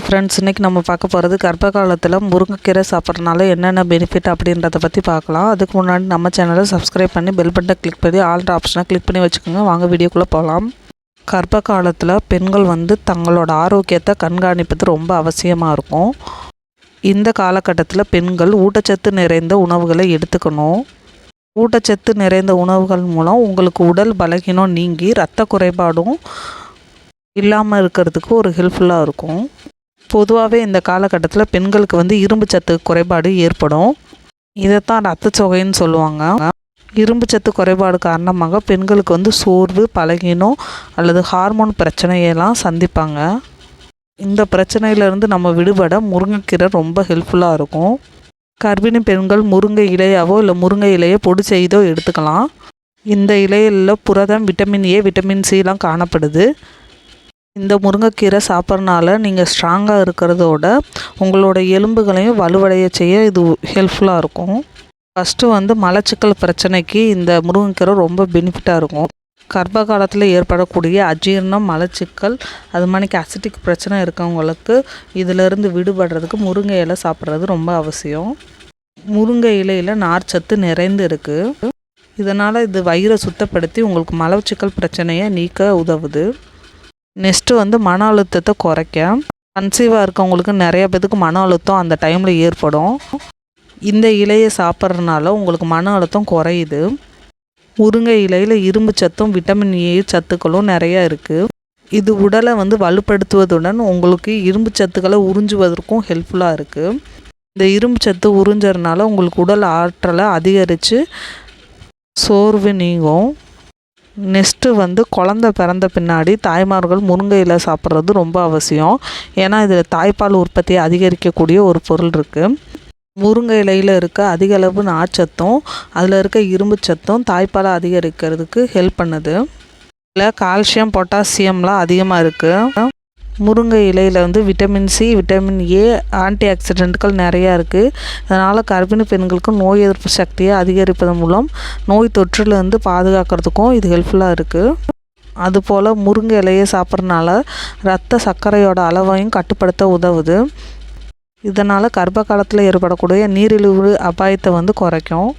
Friends இன்றைக்கி நம்ம பார்க்க போகிறது கர்ப்ப காலத்தில் முருங்கைக்கீரை சாப்பிட்றதுனால என்னென்ன பெனிஃபிட் அப்படின்றத பற்றி பார்க்கலாம். அதுக்கு முன்னாடி நம்ம சேனலை சப்ஸ்கிரைப் பண்ணி பெல் பட்டனை கிளிக் பண்ணி ஆல்ட்ரு ஆப்ஷனை கிளிக் பண்ணி வச்சுக்கோங்க. வாங்க வீடியோக்குள்ளே போகலாம் கர்ப்ப காலத்தில் பெண்கள் வந்து தங்களோட ஆரோக்கியத்தை கண்காணிப்பது ரொம்ப அவசியமாக இருக்கும். இந்த காலகட்டத்தில் பெண்கள் ஊட்டச்சத்து நிறைந்த உணவுகளை எடுத்துக்கணும். ஊட்டச்சத்து நிறைந்த உணவுகள் மூலம் உங்களுக்கு உடல் பலகீனம் நீங்கி இரத்த குறைபாடும் இல்லாமல் இருக்கிறதுக்கு ஒரு ஹெல்ப்ஃபுல்லாக இருக்கும். பொதுவாகவே இந்த காலகட்டத்தில் பெண்களுக்கு வந்து இரும்பு சத்து குறைபாடு ஏற்படும். இதைத்தான் ரத்தச்சொகைன்னு சொல்லுவாங்க. இரும்பு சத்து குறைபாடு காரணமாக பெண்களுக்கு வந்து சோர்வு பலகீனம் அல்லது ஹார்மோன் பிரச்சனையெல்லாம் சந்திப்பாங்க. இந்த பிரச்சனையிலேருந்து நம்ம விடுபட முருங்கைக்கீரை ரொம்ப ஹெல்ப்ஃபுல்லாக இருக்கும். கர்ப்பிணி பெண்கள் முருங்கை இலையாவோ இல்லை முருங்கை இலையை பொடி செய்தோ எடுத்துக்கலாம். இந்த இலையில் புரதம் விட்டமின் ஏ விட்டமின் சிலாம் காணப்படுது. இந்த முருங்கைக்கீரை சாப்பிட்றனால நீங்கள் ஸ்ட்ராங்காக இருக்கிறதோட உங்களோட எலும்புகளையும் வலுவடைய செய்ய இது ஹெல்ப்ஃபுல்லாக இருக்கும். ஃபஸ்ட்டு வந்து மலச்சிக்கல் பிரச்சனைக்கு இந்த முருங்கைக்கீரை ரொம்ப பெனிஃபிட்டாக இருக்கும். கர்ப்ப காலத்தில் ஏற்படக்கூடிய அஜீரணம் மலச்சிக்கல் அது மாதிரி அசிட்டிக் பிரச்சனை இருக்கவங்களுக்கு இதிலிருந்து விடுபடுறதுக்கு முருங்கை இலை சாப்பிட்றது ரொம்ப அவசியம். முருங்கை இலையில் நார்ச்சத்து நிறைந்து இருக்குது இதனால் இது வயிறை சுத்தப்படுத்தி உங்களுக்கு மலச்சிக்கல் பிரச்சனையை நீக்க உதவுது. நெக்ஸ்ட்டு வந்து மன அழுத்தத்தை குறைக்க. கன்சீவாக இருக்கவங்களுக்கு நிறைய பேத்துக்கு மன அழுத்தம் அந்த டைமில் ஏற்படும். இந்த இலையை சாப்பிட்றதுனால உங்களுக்கு மன அழுத்தம் குறையுது. முருங்கை இலையில் இரும்பு சத்தும் விட்டமின் ஏ சத்துக்களும் நிறையா இருக்குது இது உடலை வந்து வலுப்படுத்துவதுடன் உங்களுக்கு இரும்பு சத்துக்களை உறிஞ்சுவதற்கும் ஹெல்ப்ஃபுல்லாக இருக்குது இந்த இரும்பு சத்து உறிஞ்சறனால உங்களுக்கு உடல் ஆற்றலை அதிகரித்து சோர்வு நீங்கும். நெக்ஸ்ட்டு வந்து குழந்த பிறந்த பின்னாடி தாய்மார்கள் முருங்கை இலை சாப்பிட்றது ரொம்ப அவசியம். ஏன்னா இதில் தாய்ப்பால் உற்பத்தியை அதிகரிக்கக்கூடிய ஒரு பொருள் இருக்குது முருங்கை இலையில் இருக்க அதிக அளவு நார்ச்சத்தும் அதில் இருக்க இரும்பு சத்தும் தாய்ப்பாலை அதிகரிக்கிறதுக்கு ஹெல்ப் பண்ணுது. இதில் கால்சியம் பொட்டாசியம்லாம் அதிகமாக இருக்குது முருங்கை இலையில் வந்து vitamin C vitamin A anti ஆக்சிடென்ட்கள் நிறையா இருக்குது அதனால் கர்ப்பிணி பெண்களுக்கு நோய் எதிர்ப்பு சக்தியை அதிகரிப்பதன் மூலம் நோய் தொற்றுலேருந்து பாதுகாக்கிறதுக்கும் இது ஹெல்ப்ஃபுல்லாக இருக்குது அதுபோல் முருங்கை இலையை சாப்பிட்றதுனால ரத்த சர்க்கரையோட அளவையும் கட்டுப்படுத்த உதவுது. இதனால் கர்ப்ப காலத்தில் ஏற்படக்கூடிய நீரிழிவு அபாயத்தை வந்து குறைக்கும்.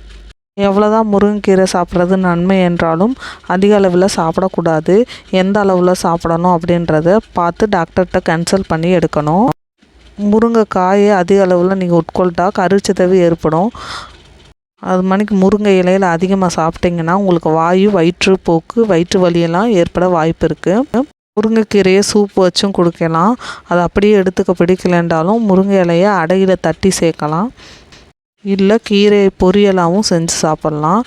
எவ்வளோதான் முருங்கைக்கீரை சாப்பிட்றது நன்மை என்றாலும் அதிக அளவில் சாப்பிடக்கூடாது. எந்த அளவில் சாப்பிடணும் அப்படின்றத பார்த்து டாக்டர்கிட்ட கன்சல்ட் பண்ணி எடுக்கணும். முருங்கைக்காயை அதிக அளவில் நீங்கள் உட்கொள்ட்டா கருச்சிதவு ஏற்படும். அது மணிக்கு முருங்கை இலையில் அதிகமாக சாப்பிட்டிங்கன்னா உங்களுக்கு வாயு வயிற்றுப்போக்கு வயிற்று வலியெல்லாம் ஏற்பட வாய்ப்பு இருக்குது முருங்கைக்கீரையை சூப் வச்சும் கொடுக்கலாம். அதை அப்படியே எடுத்துக்க பிடிக்கலன்றாலும் முருங்கை இலையை அடையில் தட்டி சேர்க்கலாம். இல்லை கீரை பொரியலாகவும் செஞ்சு சாப்பிட்லாம்.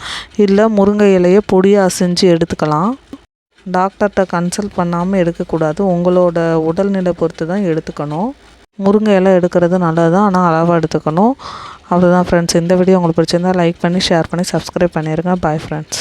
இல்லை முருங்கை இலையை பொடியாக செஞ்சு எடுத்துக்கலாம். டாக்டர்கிட்ட கன்சல்ட் பண்ணாமல் எடுக்கக்கூடாது. உங்களோட உடல்நிலை பொறுத்து தான் எடுத்துக்கணும். முருங்கை இலை எடுக்கிறது நல்லது தான் ஆனால் அளவாக எடுத்துக்கணும். அவ்வளோதான் ஃப்ரெண்ட்ஸ் இந்த வீடியோ உங்களுக்கு பிடிச்சிருந்தால் லைக் பண்ணி ஷேர் பண்ணி சப்ஸ்கிரைப் பண்ணிடுங்க பாய் ஃப்ரெண்ட்ஸ்